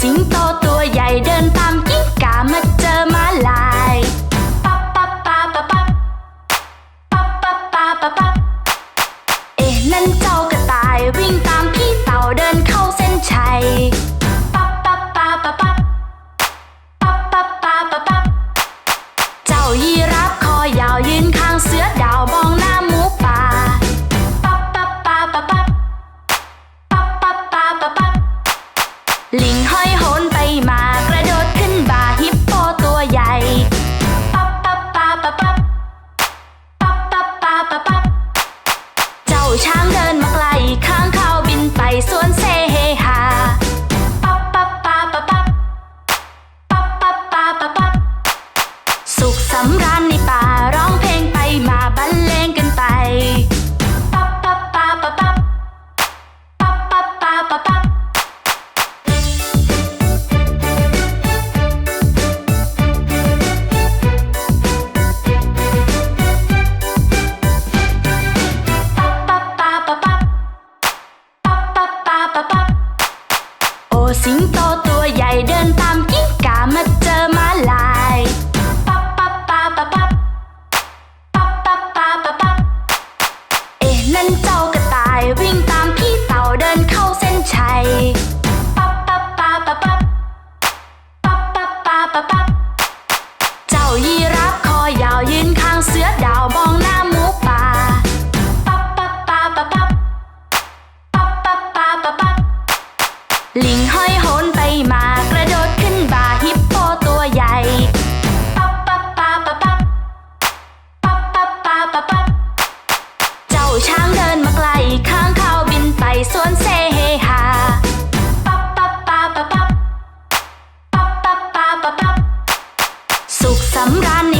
สิงโตตัวใหญ่เดินตามกิ้งก่ามาเจอม้าลายปับปั๊บปั๊บปั๊บปั๊บปั๊บปั๊บปั๊บปั๊บปั๊บเอ๊ะนั่นเจ้ากระต่ายวิ่งตามพี่เต่าเดินเข้าเส้นชัย ลิงห้อยโหนไปมากระโดดขึ้นบ่าฮิปโปตัวใหญ่ปั๊บปั๊บปาปั๊บปั๊บปั๊บปั๊บปาปั๊บปั๊บเจ้าช้างเดินมาไกลข้างเขาบินไปสวนเซเฮฮาปั๊บปั๊บปาปั๊บปั๊บปั๊บปั๊บปาปั๊บปั๊บสุขสำราญในป่าร้องเพลงไปมาบรรเลงกันไปปั๊บปั๊บปาปั๊บปั๊บปั๊บปั๊บปาปั๊บปั๊บ ปะปับโอสิงโตตัวใหญ่เดินตามกิ้งก่ามาเจอมาลายปับปับปับปับปับปับปับปาปะปับเอ๊ะนั่นเจ้ากระต่ายวิ่งตามพี่เต่าเดินเข้าเส้นชัยปับปับปาปะปับปับปับปาปะปับเจ้ายีร ลิงห้อยโหนไปมากระโดดขึ้นบ่าฮิปโปตัวใหญ่ปั๊บปั๊บปั๊บปั๊บปั๊บปั๊บปั๊บปั๊บปั๊บเจ้าช้างเดินมาไกลข้างเขาบินไปสวนเซเฮาปั๊บปั๊บปั๊บปั๊บปั๊บปั๊บปั๊บปั๊บสุขสำราญ